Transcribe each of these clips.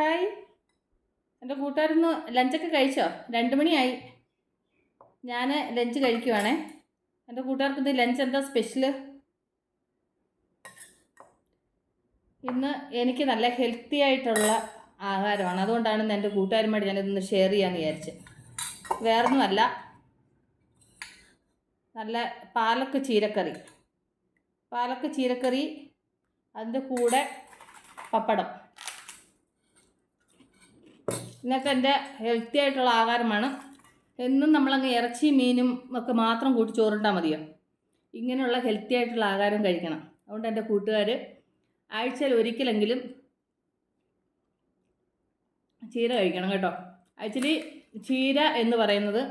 Hi എന്റെ കൂട്ടുകാരൊന്ന് ലഞ്ചൊക്കെ കഴിച്ചോ? രണ്ട് മണിയായി. ഞാൻ ലഞ്ച് കഴിക്കുവാണേ. എന്റെ കൂട്ടുകാർക്ക് ഇത് ലഞ്ച് എന്താ സ്പെഷ്യൽ ഇന്ന് എനിക്ക് നല്ല ഹെൽത്തി ആയിട്ടുള്ള ആഹാരമാണ്. അതുകൊണ്ടാണ് എന്റെ കൂട്ടുകാരുമായിട്ട് ഞാനിതൊന്ന് ഷെയർ ചെയ്യാമെന്ന് വിചാരിച്ച്. വേറൊന്നുമല്ല. നല്ല പാലക്ക് ചീരക്കറി. പാലക്ക് ചീരക്കറി അതിന്റെ കൂടെ പപ്പടം. ഇന്നൊക്കെ എന്റെ ഹെൽത്തി ആയിട്ടുള്ള ആഹാരമാണ്. എന്നും നമ്മളങ്ങ് ഇറച്ചി മീനും ഒക്കെ മാത്രം കൂട്ടി ചോറിട്ടാൽ മതിയോ? ഇങ്ങനെയുള്ള ഹെൽത്തി ആയിട്ടുള്ള ആഹാരം കഴിക്കണം. അതുകൊണ്ട് എന്റെ കൂട്ടുകാർ ആഴ്ചയിൽ ഒരിക്കലെങ്കിലും ചീര കഴിക്കണം കേട്ടോ. ആക്ച്വലി ചീര എന്ന് പറയുന്നത്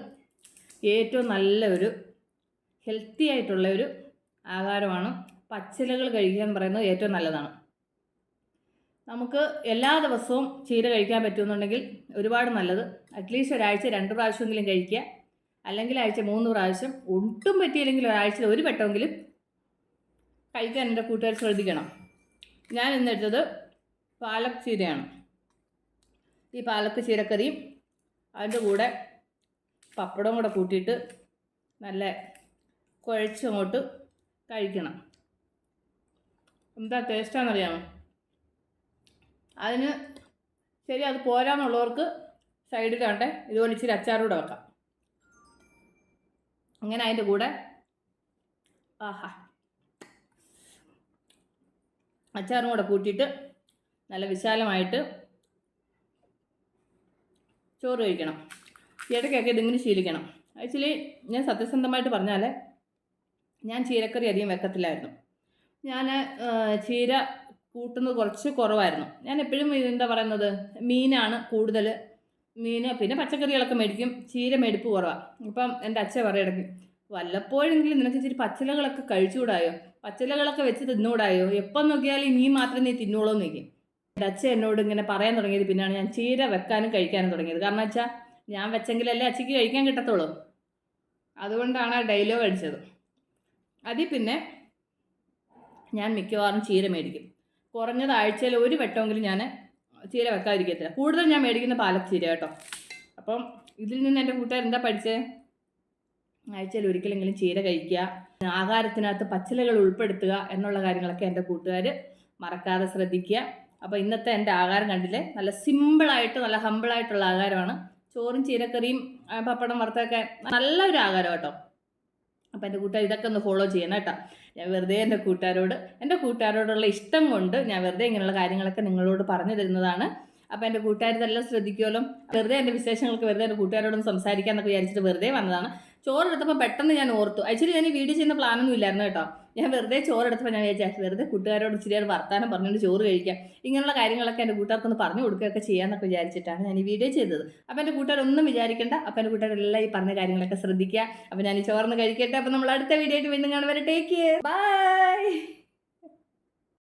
ഏറ്റവും നല്ല ഒരു ഹെൽത്തി ആയിട്ടുള്ള ഒരു ആഹാരമാണ്. പച്ചിലകൾ കഴിക്കുക എന്ന് പറയുന്നത് ഏറ്റവും നല്ലതാണ്. നമുക്ക് എല്ലാ ദിവസവും ചീര കഴിക്കാൻ പറ്റുമെന്നുണ്ടെങ്കിൽ ഒരുപാട് നല്ലത്. അറ്റ്ലീസ്റ്റ് ഒരാഴ്ച രണ്ട് പ്രാവശ്യമെങ്കിലും കഴിക്കുക. അല്ലെങ്കിൽ ആഴ്ച മൂന്ന് പ്രാവശ്യം. ഒട്ടും പറ്റിയില്ലെങ്കിൽ ഒരാഴ്ചയിൽ ഒരു വട്ടമെങ്കിലും കഴിക്കാൻ എന്റെ കൂട്ടുകാർ ശ്രദ്ധിക്കണം. ഞാൻ ഇന്നെടുത്തത് പാലക് ചീരയാണ്. ഈ പാലക്ക് ചീരക്കറിയും അതിന്റെ കൂടെ പപ്പടവും കൂടെ കൂട്ടിയിട്ട് നല്ല കുഴച്ചങ്ങോട്ട് കഴിക്കണം. എന്താ ടേസ്റ്റാണെന്നറിയാമോ അതിന് ശരി അത് പോരാന്നുള്ളവർക്ക് സൈഡിൽ കണ്ടേ ഇതുപോലെ ഇച്ചിരി അച്ചാറൂടെ വെക്കാം. അങ്ങനെ അതിന്റെ കൂടെ ആഹാ. അച്ചാറും കൂടെ കൂട്ടിയിട്ട് നല്ല വിശാലമായിട്ട് ചോറ് കഴിക്കണം. ഇടയ്ക്കൊക്കെ ഇതിങ്ങനെ ശീലിക്കണം. ആക്ച്വലി ഞാൻ സത്യസന്ധമായിട്ട് പറഞ്ഞാൽ ഞാൻ ചീരക്കറി അധികം വെക്കത്തില്ലായിരുന്നു. ഞാൻ ചീര കൂട്ടുന്നത് കുറച്ച് കുറവായിരുന്നു. ഞാൻ എപ്പോഴും എന്താ പറയുന്നത്? മീനാണ് കൂടുതൽ. മീൻ പിന്നെ പച്ചക്കറികളൊക്കെ മേടിക്കും. ചീര മേടിപ്പ് കുറവാണ് ഇപ്പം എന്റെ അച്ഛൻ പറയിടയ്ക്ക് വല്ലപ്പോഴെങ്കിലും നിനക്ക് ഇച്ചിരി പച്ചിലകളൊക്കെ കഴിച്ചുകൂടായോ? പച്ചിലകളൊക്കെ വെച്ച് തിന്നുകൂടായോ എപ്പം നോക്കിയാലും മീൻ മാത്രം നീ തിന്നോളൂ ചോദിക്കും. എന്റെ അച്ഛൻ എന്നോട് ഇങ്ങനെ പറയാൻ തുടങ്ങിയത് പിന്നെയാണ് ഞാൻ ചീര വെക്കാനും കഴിക്കാനും തുടങ്ങിയത്. കാരണം വെച്ചാൽ ഞാൻ വെച്ചെങ്കിലല്ലേ അച്ഛക്ക് കഴിക്കാൻ കിട്ടത്തുള്ളൂ. അതുകൊണ്ടാണ് ആ ഡയലോഗ് അടിച്ചത്. അതിൽ പിന്നെ ഞാൻ മിക്കവാറും ചീര മേടിക്കും. കുറഞ്ഞത് ആഴ്ചയിൽ ഒരു വട്ടമെങ്കിലും ഞാൻ ചീര വെക്കാതിരിക്കത്തില്ല. കൂടുതൽ ഞാൻ മേടിക്കുന്ന പാലച്ചീര ചീര കേട്ടോ. അപ്പം ഇതിൽ നിന്ന് എന്റെ കൂട്ടുകാർ എന്താ പഠിച്ചത് ആഴ്ചയിൽ ഒരിക്കലെങ്കിലും ചീര കഴിക്കുക ആഹാരത്തിനകത്ത് പച്ചിലകൾ ഉൾപ്പെടുത്തുക എന്നുള്ള കാര്യങ്ങളൊക്കെ എന്റെ കൂട്ടുകാർ മറക്കാതെ ശ്രദ്ധിക്കുക. അപ്പോൾ ഇന്നത്തെ എന്റെ ആഹാരം കണ്ടില്ലേ? നല്ല സിമ്പിളായിട്ട് നല്ല ഹമ്പിളായിട്ടുള്ള ആഹാരമാണ്. ചോറും ചീരക്കറിയും പപ്പടം വറുത്തൊക്കെ നല്ലൊരു ആഹാരം കേട്ടോ അപ്പോൾ എന്റെ കൂട്ടുകാർ ഇതൊക്കെ ഒന്ന് ഫോളോ ചെയ്യണം കേട്ടോ. ഞാൻ വെറുതെ എന്റെ കൂട്ടുകാരോട് എന്റെ കൂട്ടുകാരോടുള്ള ഇഷ്ടം കൊണ്ട് ഞാൻ വെറുതെ ഇങ്ങനെയുള്ള കാര്യങ്ങളൊക്കെ നിങ്ങളോട് പറഞ്ഞു തരുന്നതാണ്. അപ്പോൾ എന്റെ കൂട്ടുകാർ ഇതെല്ലാം ശ്രദ്ധിക്കുമല്ലോ? വെറുതെ എന്റെ വിശേഷങ്ങൾക്ക് വെറുതെ എന്റെ കൂട്ടുകാരോടൊന്ന് സംസാരിക്കാമെന്നൊക്കെ വിചാരിച്ചിട്ട് വെറുതെ വന്നതാണ്. ചോറെടുത്തപ്പോൾ പെട്ടെന്ന് ഞാൻ ഓർത്തു. ആക്ച്വലി ഞാൻ ഈ വീഡിയോ ചെയ്യുന്ന പ്ലാനൊന്നും ഇല്ലായിരുന്നു കേട്ടോ. ഞാൻ വെറുതെ ചോറെടുത്തപ്പോൾ ഞാൻ വിചാരിച്ചു വെറുതെ കൂട്ടുകാരോട് ഇച്ചിരി വർത്താനം പറഞ്ഞുകൊണ്ട് ചോറ് കഴിക്കാം. ഇങ്ങനെയുള്ള കാര്യങ്ങളൊക്കെ എന്റെ കൂട്ടുകാർക്കൊന്ന് പറഞ്ഞു കൊടുക്കുകയൊക്കെ ചെയ്യാമെന്നൊക്കെ വിചാരിച്ചിട്ടാണ് ഞാൻ ഈ വീഡിയോ ചെയ്തത്. അപ്പോൾ എന്റെ കൂട്ടുകാരൊന്നും വിചാരിക്കേണ്ട. അപ്പോൾ എന്റെ കൂട്ടുകാരെല്ലാം ഈ പറഞ്ഞ കാര്യങ്ങളൊക്കെ ശ്രദ്ധിക്കുക. അപ്പോൾ ഞാൻ ഈ ചോറിന് കഴിക്കട്ടെ. അപ്പോൾ നമ്മൾ അടുത്ത വീഡിയോ ആയിട്ട് വീണ്ടും കാണുവരെ ടേക്ക് ബൈ